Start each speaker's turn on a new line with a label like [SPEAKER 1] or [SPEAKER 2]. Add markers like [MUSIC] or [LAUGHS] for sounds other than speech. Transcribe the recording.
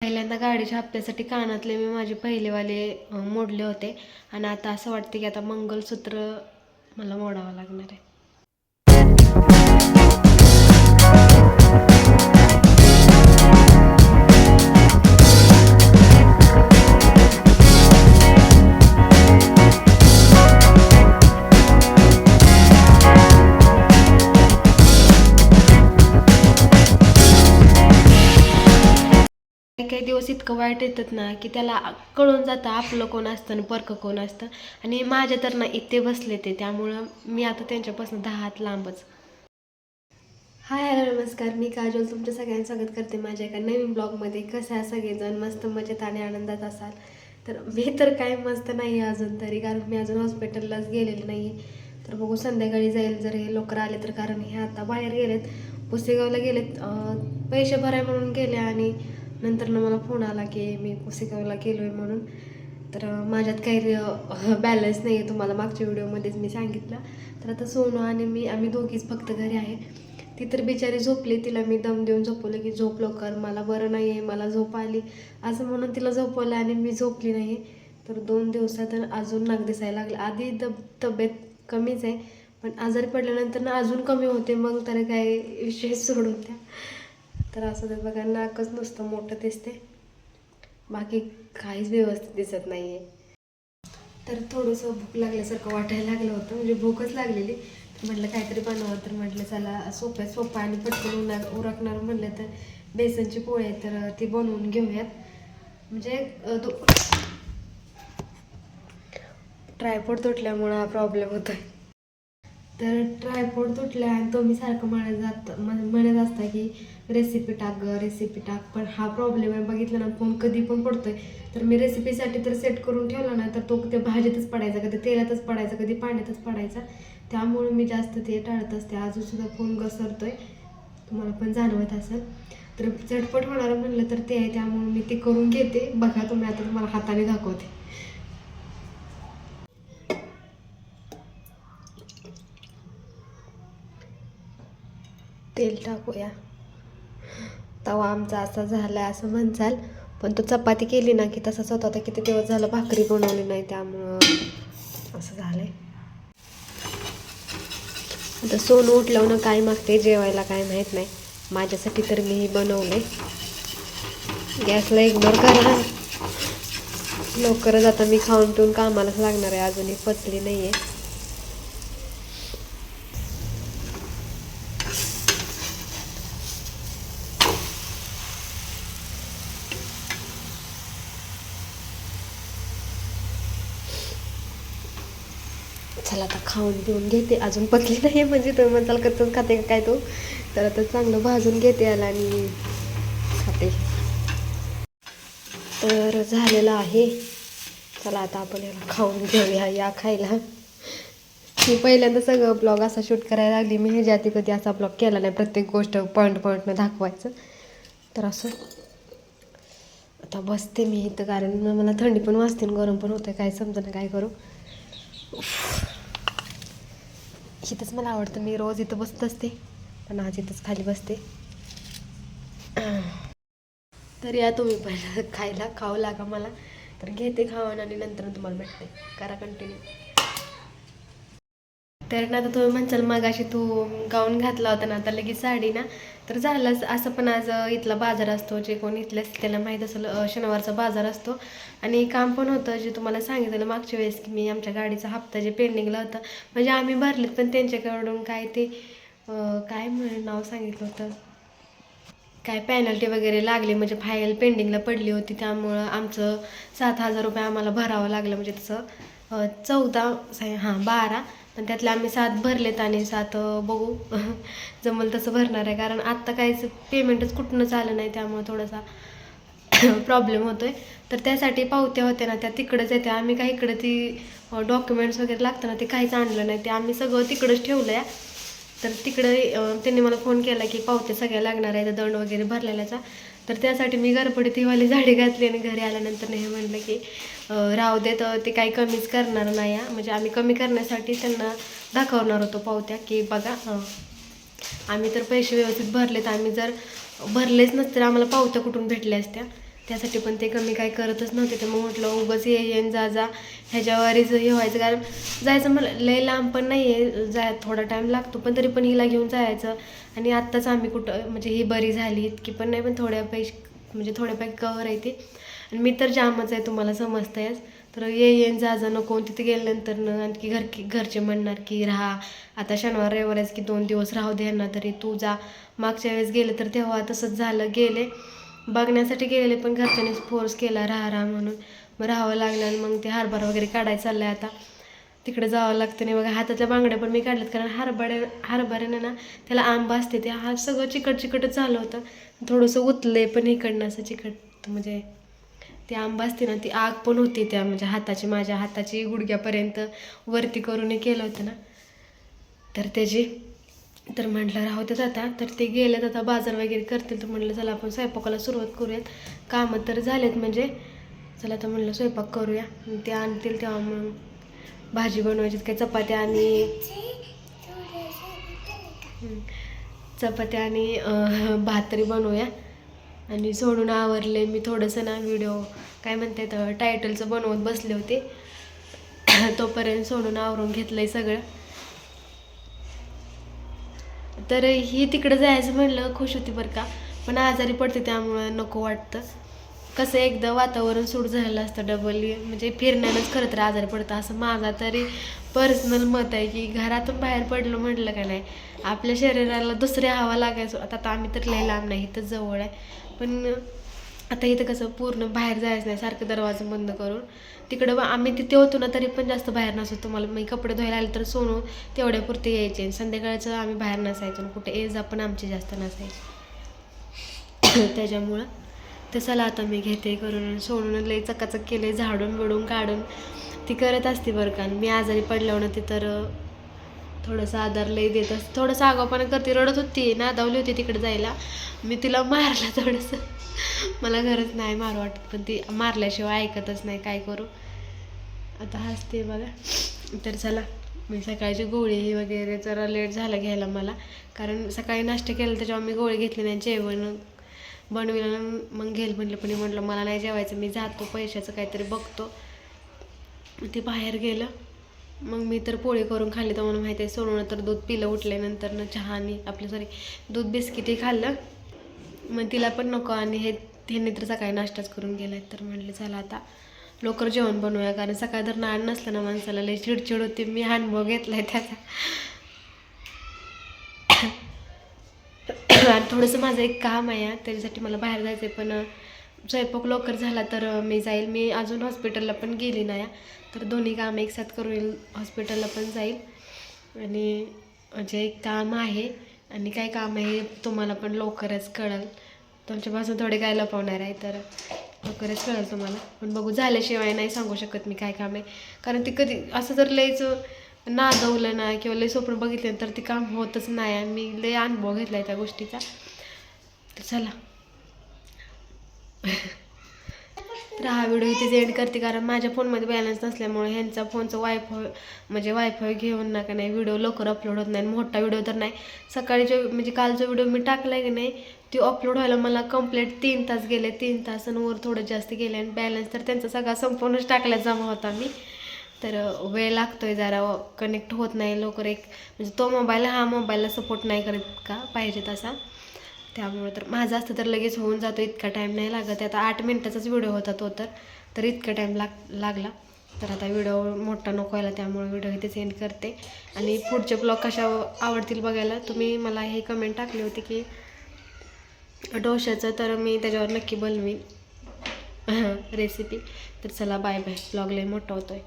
[SPEAKER 1] पहिल्यांदा गाडीच्या हप्त्यासाठी कानातले मी माझे पहिलेवाले मोडले होते. आणि आता असं वाटते की आता मंगलसूत्र मला मोडावं लागणार आहे. दिवस इतकं वाईट येतात ना की त्याला कळून जातं आपलं कोण असतं आणि परकं कोण असतं. आणि माझ्या तर ना इथे बसले ते त्यामुळं मी आता त्यांच्यापासून दहा हात लांबच. हाय हॅलो नमस्कार. मी काजोल तुमच्या सगळ्यांचं स्वागत करते माझ्या एका नवीन ब्लॉगमध्ये. कसं आहे सगळेजण? मस्त मजेत आणि आनंदात असाल? तर मी तर काय मस्त नाही आहे अजून तरी कारण मी अजून हॉस्पिटललाच गेलेले नाही. आहे तर बघू संध्याकाळी जाईल. जर हे लवकर आले तर कारण हे आता बाहेर गेलेत. पुसेगावला गेलेत. पैसे भराय म्हणून गेले आणि नंतर ना मला फोन आला की मी पुसेगावला गेलो आहे म्हणून. तर माझ्यात काही बॅलन्स नाही आहे तुम्हाला मागच्या व्हिडिओमध्येच मी सांगितलं. तर आता सोनू आणि मी आम्ही दोघीच फक्त घरी आहे. ती तर बिचारी झोपली. तिला मी दम देऊन झोपवलं की झोप लवकर. मला बरं नाही आहे मला झोप आली. असं म्हणून तिला झोपवलं आणि मी झोपली नाही तर दोन दिवसात अजून नाक दिसायला लागले. आधी दब तब्येत कमीच आहे. पण आजारी पडल्यानंतर ना अजून कमी होते. मग तर काय विषय सोडून त्या तर असं ते बघा नाकच नुसतं मोठं दिसते बाकी काहीच व्यवस्थित दिसत नाही आहे तर थोडंसं भूक लागल्यासारखं वाटायला लागलं होतं म्हणजे भूकच लागलेली. तर म्हटलं काहीतरी बनवावं तर म्हटलं चला सोप्या सोपा आणि पटकन उन्हा उरकणार म्हटलं तर बेसनची पोळी आहे तर ती बनवून घेऊयात. म्हणजे तो ट्रायपोड तुटल्यामुळं हा प्रॉब्लेम होतोय. तर ट्रायपोड तुटल्या आणि तो मी सारखं म्हणत जात म्हणत असता की रेसिपी टाक ग रेसिपी टाक. पण हा प्रॉब्लेम आहे बघितला ना फोन कधी पण पडतोय. तर मी रेसिपीसाठी तर सेट करून ठेवला ना तर तो ते भाजीतच पडायचा कधी तेलातच पडायचा कधी पाण्यातच पडायचा. त्यामुळे मी जास्त ते टाळत असते. अजून सुद्धा फोन घसरतोय. तुम्हाला पण जाणवत असेल. तर झटपट होणारं म्हणलं तर ते आहे त्यामुळे मी ते करून घेते. बघा तुम्ही आता तुम्हाला हाताने दाखवते. तेल टाकूया. तवा आमचा असा झाला असं म्हणचाल पण तो चपाती केली ना की तसाच होता आता किती दिवस झालं भाकरी बनवली नाही त्यामुळं असं झालंय. आता सोनू उठल्यावर ना काय मागते जेवायला काय माहीत नाही. माझ्यासाठी तर मी बनवले. गॅसला इग्नोर करा लवकरच आता मी खाऊन पिऊन कामालाच लागणार आहे. अजूनही पचली नाही आहे चला आता खाऊन पिऊन घेते. अजून पतली नाही म्हणजे तुम्ही म्हणताल कच्चच खाते का काय तो? तर आता चांगलं भाजून घेते याला आणि खाते. तर झालेलं आहे. चला आता आपण याला खाऊन घेऊया या खायला. मी पहिल्यांदा सगळं ब्लॉग असा शूट करायला लागली. मी ह्याच्या आधी कधी असा ब्लॉग केला नाही. प्रत्येक गोष्ट पॉईंट पॉईंटनं दाखवायचं. तर असं. आता बसते मी इथं कारण मला थंडी पण वाजते गरम पण होतं काय समजा काय करू? इथंच मला आवडतं. मी रोज इथं बसत असते. पण आज इथंच खाली बसते. तर या तुम्ही पहिला खायला खाऊ लागा मला. तर घेते खावण आणि नंतर तुम्हाला भेटते. करा कंटिन्यू तर ना आता तुम्ही म्हणचाल मग अशी तू गाऊन घातला होता ना आता लगेच साडी ना. तर झालंच असं पण आज इथला बाजार असतो जे कोण इथले असतील त्याला माहीत असेल शनिवारचा बाजार असतो. आणि काम पण होतं जे तुम्हाला सांगितलं मागच्या वेळेस की मी आमच्या गाडीचा हप्ता जे पेंडिंगला होता म्हणजे आम्ही भरलेत पण त्यांच्याकडून काय ते काय म्हणून नाव सांगितलं होतं? काय पॅनल्टी वगैरे लागली म्हणजे फाईल पेंडिंगला पडली होती त्यामुळं आमचं सात हजार रुपये आम्हाला भरावं लागलं म्हणजे तसं चौदा साय हां बारा. आणि त्यातले आम्ही सात भरलेत आणि सात बघू. [LAUGHS] जमल तसं भरणार आहे कारण आत्ता काहीच पेमेंटच कुठूनच आलं नाही त्यामुळं थोडासा प्रॉब्लेम होतो आहे तर त्यासाठी पावत्या होत्या ना त्या तिकडंच येत्या आम्ही काही इकडं ती डॉक्युमेंट्स वगैरे लागतं ना ते काहीच आणलं नाही. ते आम्ही सगळं तिकडंच ठेवलं आहे तर तिकडे त्यांनी मला फोन केला की पावत्या सगळ्या लागणार आहे दंड वगैरे भरलेल्याचा. तर त्यासाठी मी गरपडीत ही झाडे घातली आणि घरी आल्यानंतर हे म्हणलं की राहू दे तर ते काही कमीच करणार नाही म्हणजे आम्ही कमी करण्यासाठी त्यांना दाखवणार होतो पावत्या की बघा आम्ही तर पैसे व्यवस्थित भरलेत आम्ही जर भरलेच नसते आम्हाला पावत्या कुठून भेटल्या असत्या? त्यासाठी पण ते कमी काय करतच नव्हते. तर मग म्हटलं उगाच ये येन जा जा. ह्याच्यावरच हे व्हायचं. कारण जायचं मला लय लांब पण नाही आहे जाय थोडा टाईम लागतो. पण तरी पण हिला घेऊन जायचं. आणि आत्ताच आम्ही कुठं म्हणजे ही बरी झाली. इतकी पण नाही पण थोड्या पैसे म्हणजे थोड्यापैकी कवर आहे ती. आणि मी तर जामच आहे तुम्हाला समजतायच. तर ये येन जा जा नको. तिथे गेल्यानंतर न आणखी घर घरचे म्हणणार की राहा. आता शनिवार रविवार आहेस की दोन दिवस राहू दे यांना तरी. तू जा. मागच्या वेळेस गेले तर तेव्हा तसंच झालं गेले. बघण्यासाठी गेलेले पण घरच्यांनीच फोर्स केला राहा राहा म्हणून. मग राहावं लागलं आणि मग ते हरभरा वगैरे काढायचं चाललं आता. तिकडे जावं लागतं नाही बघा हातातल्या बांगड्या पण मी काढल्यात कारण हरभऱ्या हरभऱ्याने ना त्याला आंबा असते ते हा सगळं चिकट चिकटच झालं होतं. थोडंसं उतलंय पण इकडनं असं चिकट म्हणजे ती आंबा असते ना ती आग पण होती त्या म्हणजे हाताची माझ्या हाताची गुडघ्यापर्यंत वरती करून केलं होतं ना. तर त्याची तर म्हटलं राहू देत आता. तर ते गेलेत आता बाजार वगैरे करतील. तर म्हटलं चला आपण स्वयंपाकाला सुरुवात करूयात. कामं तर झालेत म्हणजे चला तर म्हणलं स्वयंपाक करूया. ते आणतील तेव्हा मग भाजी बनवायची काही चपात्या आणि चपात्या आणि भातरी भात तरी बनवूया. आणि सोडून आवरले मी थोडंसं ना व्हिडिओ काय म्हणतात टायटलचं बनवत बसले होते. तोपर्यंत सोडून आवरून घेतलं आहे सगळं. तर ही तिकडं जायचं म्हणलं खुश होती बरं का. पण आजारी पडते त्यामुळं नको वाटतं. कसं एकदा वातावरण सूट झालेलं असतं डबल म्हणजे फिरण्यानंच खरं तर आजारी पडतं. असं माझा तरी पर्सनल मत आहे की घरातून बाहेर पडलं म्हटलं का नाही आपल्या शरीराला दुसऱ्या हवा लागायचो. आता आम्ही तर लय लांब नाही तर जवळ आहे. पण आता इथं कसं पूर्ण बाहेर जायचं नाही सारखं दरवाजा बंद करून. तिकडं आम्ही तिथे होतो ना तरी पण जास्त बाहेर नसतो. मला मी कपडे धुवायला आले तर सोनू तेवढ्यापुरते यायचे. संध्याकाळचं आम्ही बाहेर नसायचो. आणि कुठे ये जा पण आमची जास्त नसायची. [COUGHS] त्याच्यामुळं तर चला आता मी घेते करून. सोडून लई चकाचक केले झाडून वडून काढून. ती करत असते बरं का. आणि मी आजारी पडल्यावर ना ती तर थोडंसं आधार लई देत असते थोडंसं आगाऊपणा करते रडत होती नादावली होती तिकडे जायला. मी तिला मारलं थोडंसं. मला घरच नाही मारू वाटत पण ती मारल्याशिवाय ऐकतच नाही काय करू. आता हसते बघा. तर चला मी सकाळची गोळी वगैरे जरा लेट झाला घ्यायला मला. कारण सकाळी नाश्ता केला त्याच्यावर मी गोळी घेतली नाही जेवण बनविलं मग घेईल म्हटलं पण म्हटलं मला नाही जेवायचं मी जातो पैशाचं काहीतरी बघतो. ते बाहेर गेलं. मग मी तर पोळी करून खाल्ली तर मला माहिती आहे सोडून तर दूध पिलं उठल्यानंतर ना चहा आणि आपलं सॉरी दूध बिस्किटही खाल्लं. मग तिला पण नको आणि हे त्यांनी तर सकाळी नाश्ताच करून गेला तर म्हणलं चला आता लवकर जेवण बनवूया. कारण सकाळी तर नाण नसलं ना माणसाला लई चिडचिड होती. मी अनुभव घेतलाय त्याचा. [COUGHS] आणि थोडंसं माझं एक काम आहे त्याच्यासाठी मला बाहेर जायचं आहे पण स्वयंपाक लवकर झाला तर मी जाईल. मी अजून हॉस्पिटलला पण गेली नाही. तर दोन्ही कामं एकसाथ करून येईल हॉस्पिटलला पण जाईल. आणि जे एक काम आहे. आणि काय काम आहे तुम्हाला पण लवकरच कळेल. तुमच्यापासून थोडे काय लपवणार आहे तर लवकरच कळेल तुम्हाला. पण बघू झाल्याशिवाय नाही सांगू शकत मी काय काम आहे. कारण ते कधी असं जर लयच नादवलं ना किंवा लय स्वप्न बघितलं तर ते काम होतच नाही. आणि मी लय अनुभव घेतला आहे त्या गोष्टीचा. तर चला. तर हा व्हिडिओ इथेच एंड करते कारण माझ्या फोनमध्ये बॅलन्स नसल्यामुळे ह्यांचा फोनचं वायफाय म्हणजे वायफाय घेऊन ना का नाही व्हिडिओ लवकर अपलोड होत नाही. आणि मोठा व्हिडिओ तर नाही. सकाळी जो म्हणजे कालचा व्हिडिओ मी टाकला आहे की नाही तो अपलोड व्हायला मला कंप्लीट तीन तास गेले. तीन तास आणि वर थोडं जास्त गेले आणि बॅलन्स तर त्यांचा सगळा संपूर्णच टाकला जमा होता मी. तर वेळ लागतो आहे जरा कनेक्ट होत नाही लवकर एक. म्हणजे तो मोबाईल हा मोबाईलला सपोर्ट नाही करत का? पाहिजे तसा. त्यामुळे तर माझं असतं तर लगेच होऊन जातो इतका टाईम नाही लागत. आता आठ मिनटाचाच व्हिडिओ होता तो तर. तर इतका टाईम लाग लागला. तर आता व्हिडिओ मोठा नको व्हायला त्यामुळे व्हिडिओ इथे सेंड करते. आणि पुढचे ब्लॉग कशा आवडतील बघायला तुम्ही मला हे कमेंट टाकली होती की डोशाचं तर मी त्याच्यावर नक्की बनवीन. [LAUGHS] रेसिपी तर चला बाय बाय ब्लॉग लय मोठा होतो आहे